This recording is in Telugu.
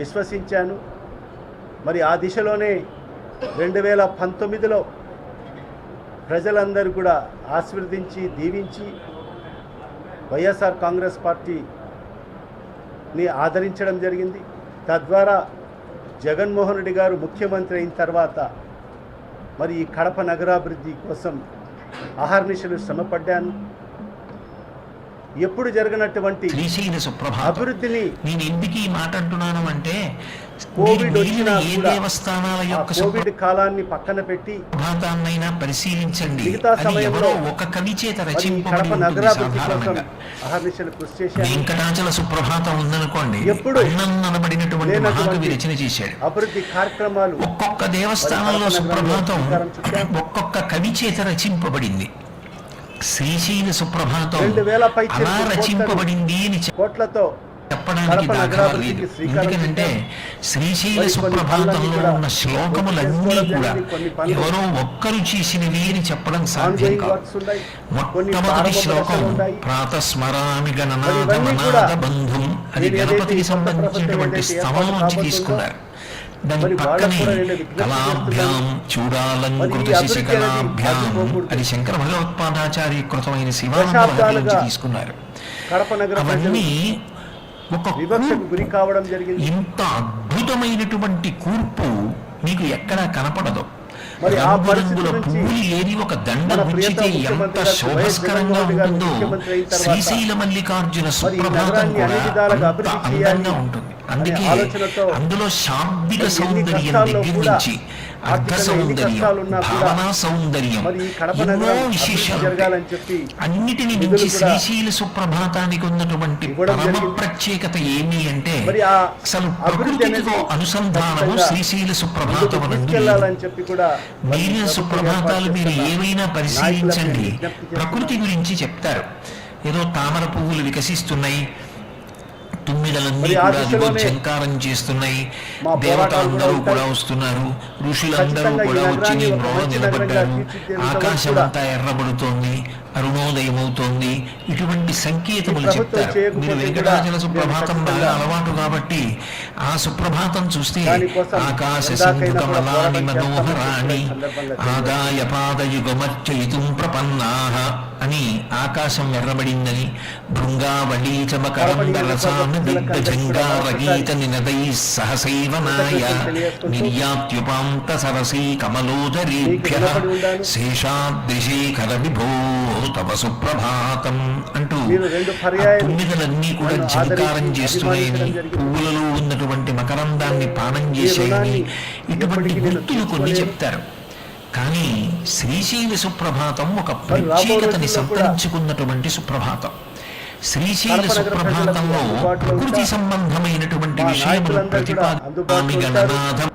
విశ్వసించాను. మరి ఆ దిశలోనే రెండు వేల పంతొమ్మిదిలో ప్రజలందరూ కూడా ఆశీర్వదించి దీవించి వైఎస్ఆర్ కాంగ్రెస్ పార్టీని ఆదరించడం జరిగింది. తద్వారా జగన్మోహన్ రెడ్డి గారు ముఖ్యమంత్రి అయిన తర్వాత మరి ఈ కడప నగరాభివృద్ధి కోసం అహర్నిశలు శ్రమపడ్డాను. ఎప్పుడు జరగనటువంటి అభివృద్ధిని నేను ఎందుకు ఈ మాట అంటున్నాను అంటే కోవిడ్ వచ్చినా దేవస్థానాల యొక్క కోవిడ్ కాలాన్ని పక్కన పెట్టి సుప్రభాతాన్నైనా పరిశీలించండి. మిగతా సమయంలో ఒక కవి చేత కడప నగరాభివృద్ధి కోసం సాధారణంగా. అహర్నిశలు కృషి చేశాను వెంకటాచల సుప్రభాతం ఉందనుకోండి ఎప్పుడు అనబడినటువంటి మహాకవి రచన చేశాడు. అభివృద్ధి కార్యక్రమాలు ఒక్కొక్క దేవస్థానంలో సుప్రభాతం ఒక్కొక్క కవి చేత రచింపబడింది. శ్రీశైల సుప్రభాతం. రెండు వేల కోట్లను రచింపబడింది అని కోట్లతో చెప్పడానికి దాఖలా లేదు ఎందుకంటే. శ్రీశైల సుప్రభాతంలో ఉన్న శ్లోకములన్నీ కూడా ఎవరో ఒక్కరు చేసినవి అని చెప్పడం సాధ్యం కాదు. మొట్టమొదటి శ్లోకం ప్రాతస్మరామి కూడా గణనాథమనాథ బంధుం. అది గణపతికి సంబంధించినటువంటి స్థవం నుంచి తీసుకున్నారు. దాని పక్కనే కళాభ్యాం. చూడాలంకృత శిశికళాభ్యాం. అది శంకర భగవత్పాదాచార్య కృతమైన శివానంద తీసుకున్నారు. అవన్నీ ఒక వివక్షకు గురి కావడం జరిగింది. ఇంత అద్భుతమైనటువంటి కూర్పు మీకు ఎక్కడా కనపడదు. మరి ఆ పువ్వులు ఒక దండ ఉంచితే ఎంత శోభస్కరంగా ఉంటుందో శ్రీశైల మల్లికార్జున సుప్రభాతం కూడా అందంగా ఉంటుంది. అందుకే అందులో శాబ్దిక సౌందర్యం దగ్గర నుంచి అర్థ సౌందర్యం భావనా సౌందర్యం ఎన్నో విశేషాలు అన్నిటిని మించి శ్రీశైల సుప్రభాతానికి ఉన్నటువంటి పరమ. ప్రత్యేకత ఏమి అంటే అసలు ప్రకృతితో అనుసంధానము శ్రీశైల సుప్రభాతం మరి సుప్రభాతాలు మీరు ఏవైనా పరిశీలించండి. ప్రకృతి గురించి చెప్తారు ఏదో తామర పువ్వులు వికసిస్తున్నాయి తుమ్మిదలన్నీ కూడా ఝంకారం చేస్తున్నాయి. దేవతలందరూ కూడా. వస్తున్నారు. ఋషులందరూ కూడా వచ్చి నీ మంచి నిలబడ్డారు. ఆకాశం అంతా ఎర్రబడుతోంది. అరుణోదయం అవుతోంది ఇటువంటి సంకేతములు చెప్తారు. మీరు వెంకటాచల సుప్రభాతం బాగా అలవాటు కాబట్టి ఆ సుప్రభాతం చూస్తే ఆకాశ ఎందాకైనా సింధు కూడా కమలాని పోరాటం మనోహరాణి. ఆదాయ పాదయుగమర్చయితుం ప్రపన్నాహ అని ఆకాశం ఎర్రబడిందని భృంగావళీ చమకరంగరసాను దిగ్గజంగారగీత నినదై సహసైవనాయ నిర్యాత్యుపాంత సరసీ కమలోదరీభ్య శేషాద్రిశేఖర విభో తవ సుప్రభాతం అంటూ తుమ్మిదలన్నీ కూడా ఝంకారం చేస్తున్నాయని. పువ్వులలో ఉన్నటువంటి మకరందాన్ని పానం రుణాన్ని ఇటువంటి గుర్తులు కొన్ని. చెప్తారు. కానీ శ్రీశైల సుప్రభాతం ఒక ప్రత్యేకతని సంతరించుకున్నటువంటి సుప్రభాతం. శ్రీశైల సుప్రభాతంలో ప్రకృతి ఉంటా. సంబంధమైన మా విషయములు ప్రతిపాదన